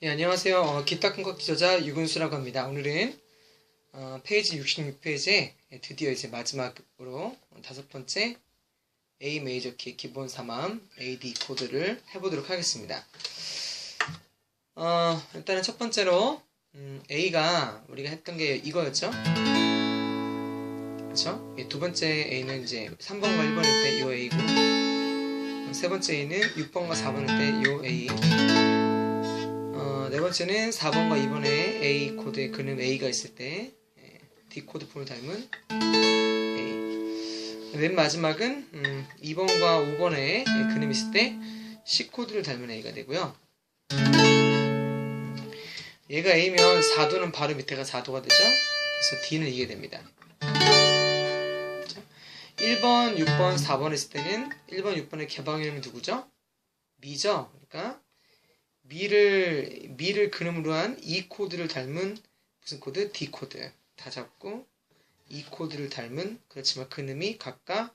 예, 안녕하세요. 어, 기타 큰것 기저자 유근수라고 합니다. 오늘은 어, 페이지 66페이지에 드디어 이제 마지막으로 다섯 번째 A 메이저 키 기본 3함 AD 코드를 해보도록 하겠습니다. 어, 일단은 첫 번째로 음, A가 우리가 했던 게 이거였죠. 그렇죠? 예, 두 번째 A는 이제 3번과 1번일 때요 A고 세 번째 A는 6번과 4번일 때요 A 어, 네 번째는 4번과 2번에 A 코드에 그는 A가 있을 때 예, D 코드 폼을 닮은 A. 맨 마지막은 음, 2번과 5번에 예, 그는 있을 때 C 코드를 닮은 A가 되고요. 얘가 A면 4도는 바로 밑에가 4도가 되죠. 그래서 D는 이게 됩니다. 그렇죠? 1번, 6번, 4번 했을 때는 1번, 6번의 개방 이름이 누구죠? 미죠. 그러니까 미를 미를 근음으로 한 E 코드를 닮은 무슨 코드? D 코드 다 잡고 E 코드를 닮은 그렇지만 근음이 각각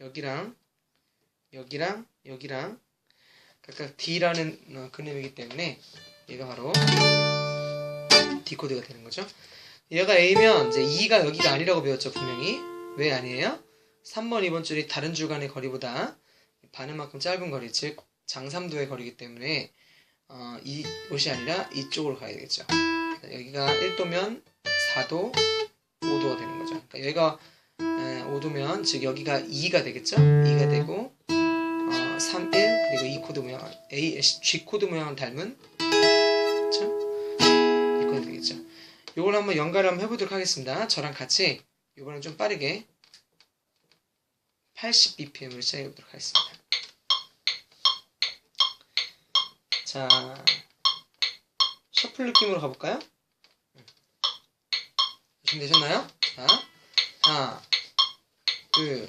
여기랑 여기랑 여기랑 각각 D라는 어, 근음이기 때문에 얘가 바로 D 코드가 되는 거죠. 얘가 A면 이제 E가 여기가 아니라고 배웠죠 분명히 왜 아니에요? 3번 2번 줄이 다른 줄 간의 거리보다 반음만큼 짧은 거리 즉 장삼도의 거리이기 때문에 어, 이 곳이 아니라 이쪽으로 가야 되겠죠. 여기가 1도면 4도, 5도가 되는 거죠. 그러니까 여기가 에, 5도면 즉 여기가 2가 되겠죠. 2가 되고 어, 3, 1 그리고 이 코드 모양 A, G 코드 모양을 닮은 그렇죠? 이 코드 되겠죠. 이걸 한번 연결 한번 해보도록 하겠습니다. 저랑 같이 이번엔 좀 빠르게 80bpm을 시작해 보도록 하겠습니다. 자, 셔플 느낌으로 가볼까요? 준비되셨나요? 자, 하나, 둘,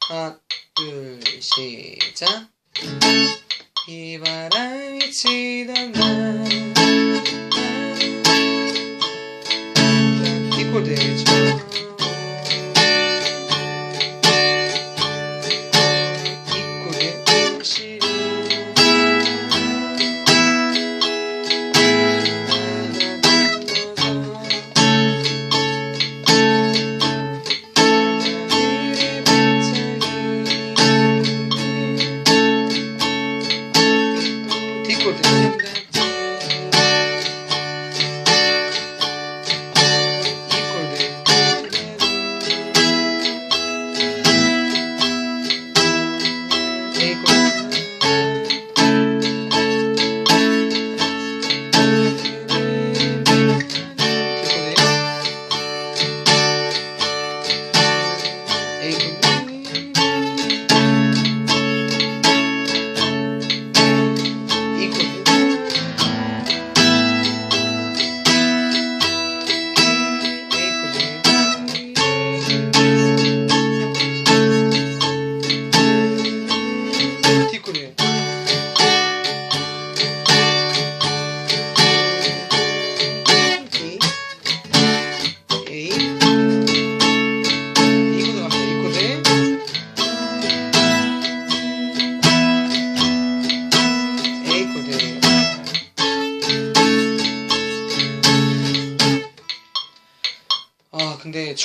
하나, 둘, 시작. 비바람이 치던 날, 디코드 쳐.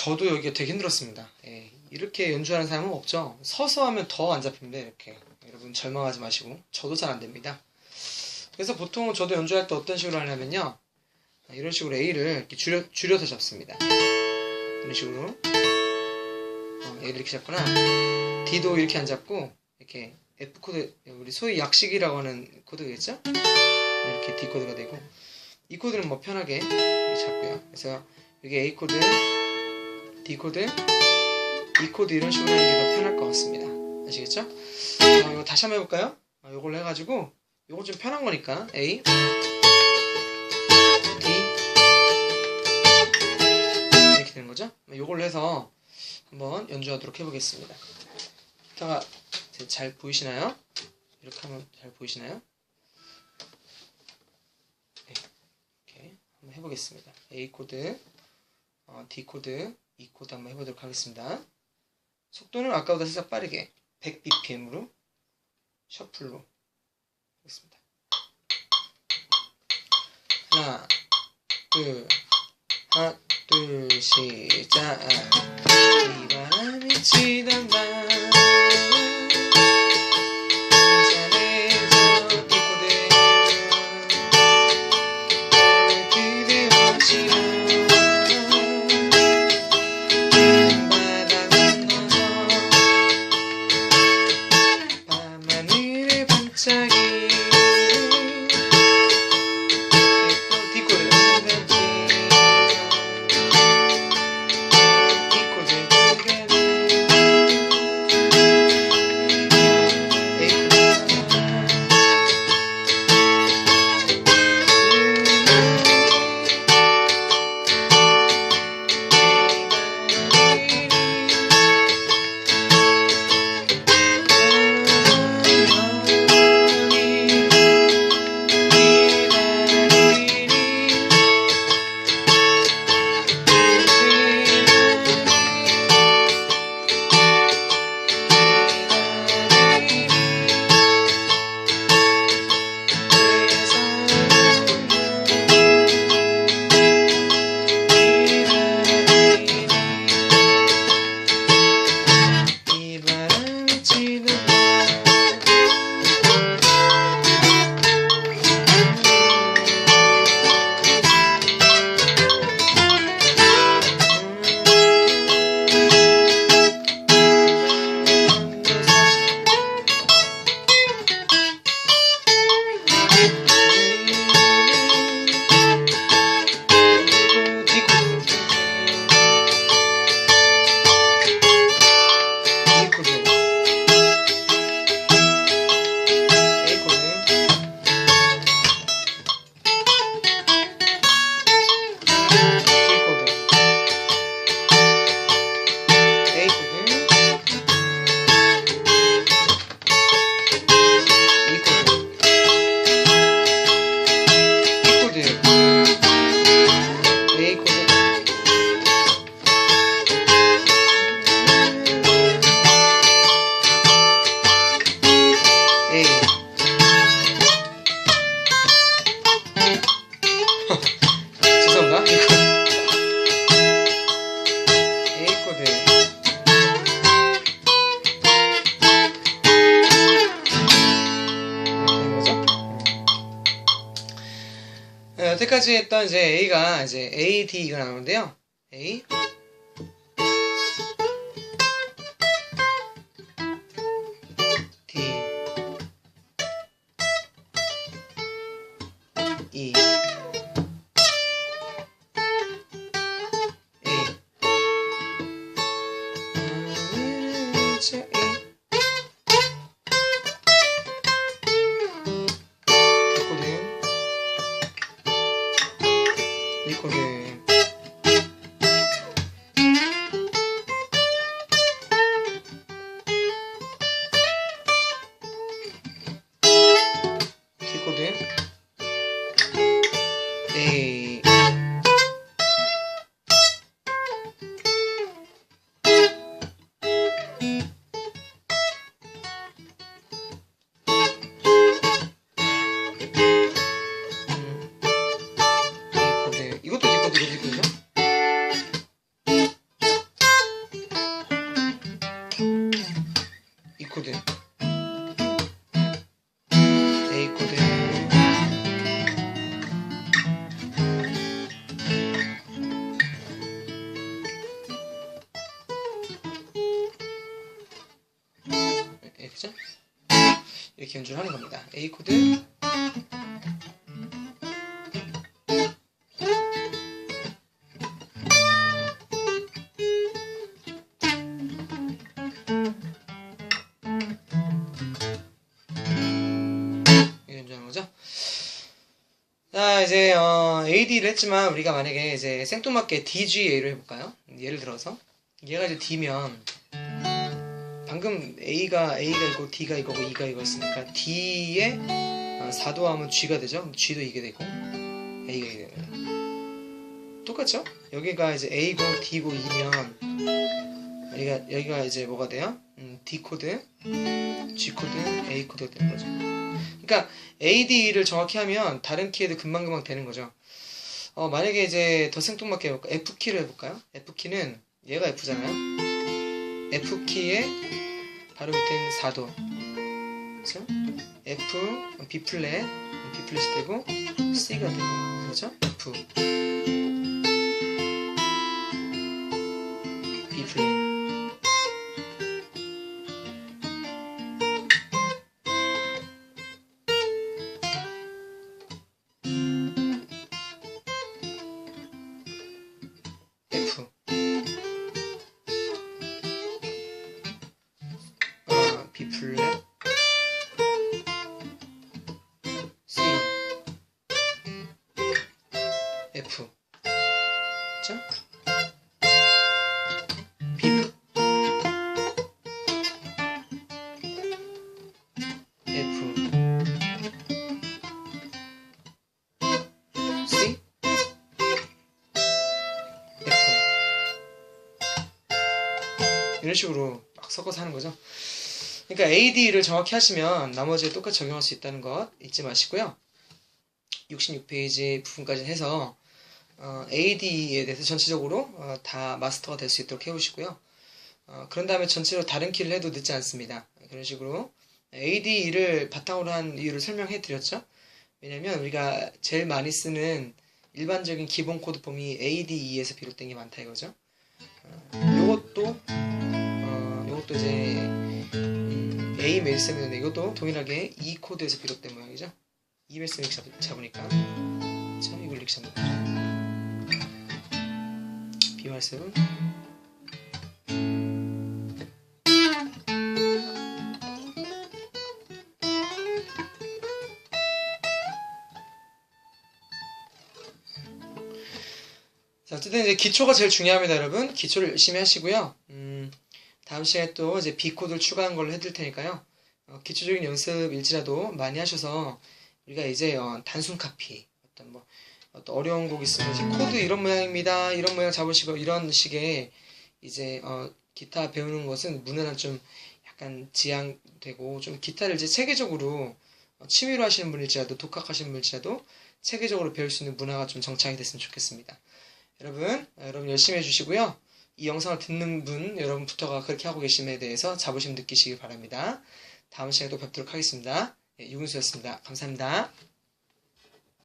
저도 여기가 되게 힘들었습니다. 예, 이렇게 연주하는 사람은 없죠. 서서 하면 더 안 잡힙니다. 이렇게 여러분 절망하지 마시고 저도 잘 안 됩니다. 그래서 보통 저도 연주할 때 어떤 식으로 하냐면요. 이런 식으로 A를 이렇게 줄여, 줄여서 잡습니다. 이런 식으로 어, A를 이렇게 잡거나 D도 이렇게 안 잡고 이렇게 F 코드 우리 소위 약식이라고 하는 코드겠죠? 이렇게 D 코드가 되고 이 코드는 뭐 편하게 잡고요. 그래서 여기 A 코드, D 코드, E 코드 이런 식으로 하는 게 더 편할 것 같습니다. 아시겠죠? 어, 이거 다시 한번 해볼까요? 어, 이걸로 해가지고 이거 좀 편한 거니까 A, D 이렇게 되는 거죠? 이걸로 해서 한번 연주하도록 해보겠습니다. 기타가 잘 보이시나요? 이렇게 하면 잘 보이시나요? 네, 이렇게 한번 해보겠습니다. A 코드, 어, D 코드, E 코드 한번 해보도록 하겠습니다. 속도는 아까보다 살짝 빠르게 100bpm으로 셔플로 하겠습니다. 하나, 둘, 하나, 둘, 시작. 이 바람이 밤. 여태까지 했던 이제 A가 이제 A, D 이거 나오는데요. A 그죠? 이렇게 연주를 하는 겁니다. A 코드. 자 이제 어, AD를 했지만 우리가 만약에 이제 생뚱맞게 DGA를 해볼까요? 예를 들어서 얘가 이제 D면 방금 A가 A가 이고 D가 이거고 E가 이거였으니까 D에 어, 4도 하면 G가 되죠. G도 이게 되고 A가 이게 됩니다. 똑같죠? 여기가 이제 A고 D고 E면 여기가 여기가 이제 뭐가 돼요? 음, D 코드, G 코드, A 코드가 되는 거죠. 그러니까 AD를 정확히 하면 다른 키에도 금방금방 되는 거죠. 어, 만약에 이제 더 생뚱맞게 해볼까? F키를 해볼까요? F키는 얘가 F잖아요. F키의 바로 밑에 있는 4도. 그죠? F, B 플랫, B 플랫이 되고, C가 되고, 그죠? F. B 플랫. 자. B. 플- F. C. F. 이런 식으로 막 섞어서 하는 거죠. 그러니까 AD를 정확히 하시면 나머지에 똑같이 적용할 수 있다는 것 잊지 마시고요. 66페이지 부분까지 해서 어, AD에 대해서 전체적으로 어, 다 마스터가 될 수 있도록 해오시고요. 어, 그런 다음에 전체로 다른 키를 해도 늦지 않습니다. 그런 식으로 AD를 바탕으로 한 이유를 설명해 드렸죠. 왜냐면 우리가 제일 많이 쓰는 일반적인 기본 코드 폼이 ADE에서 비롯된 게 많다 이거죠. 어, 요것도 어, 요것도 이제 음, A 멜셈인데 이것도 동일하게 E 코드에서 비롯된 모양이죠. E 잡- 잡으니까 자 이걸 이렇게 잡는 거죠. B 멜셈은 자, 어쨌든 이제 기초가 제일 중요합니다, 여러분. 기초를 열심히 하시고요. 음, 다음 시간에 또 이제 B 코드를 추가한 걸로 해드릴 테니까요. 어, 기초적인 연습일지라도 많이 하셔서 우리가 이제 어, 단순 카피, 어떤 어려운 곡 있으면 이제 코드 이런 모양입니다, 이런 모양 잡으시고 이런 식의 이제 어, 기타 배우는 것은 문화는 좀 약간 지향되고 좀 기타를 이제 체계적으로 어, 취미로 하시는 분일지라도 독학하시는 분일지라도 체계적으로 배울 수 있는 문화가 좀 정착이 됐으면 좋겠습니다. 여러분, 어, 여러분 열심히 해주시고요. 이 영상을 듣는 분, 여러분부터가 그렇게 하고 계심에 대해서 자부심 느끼시길 바랍니다. 다음 시간에 또 뵙도록 하겠습니다. 예, 유근수였습니다. 감사합니다.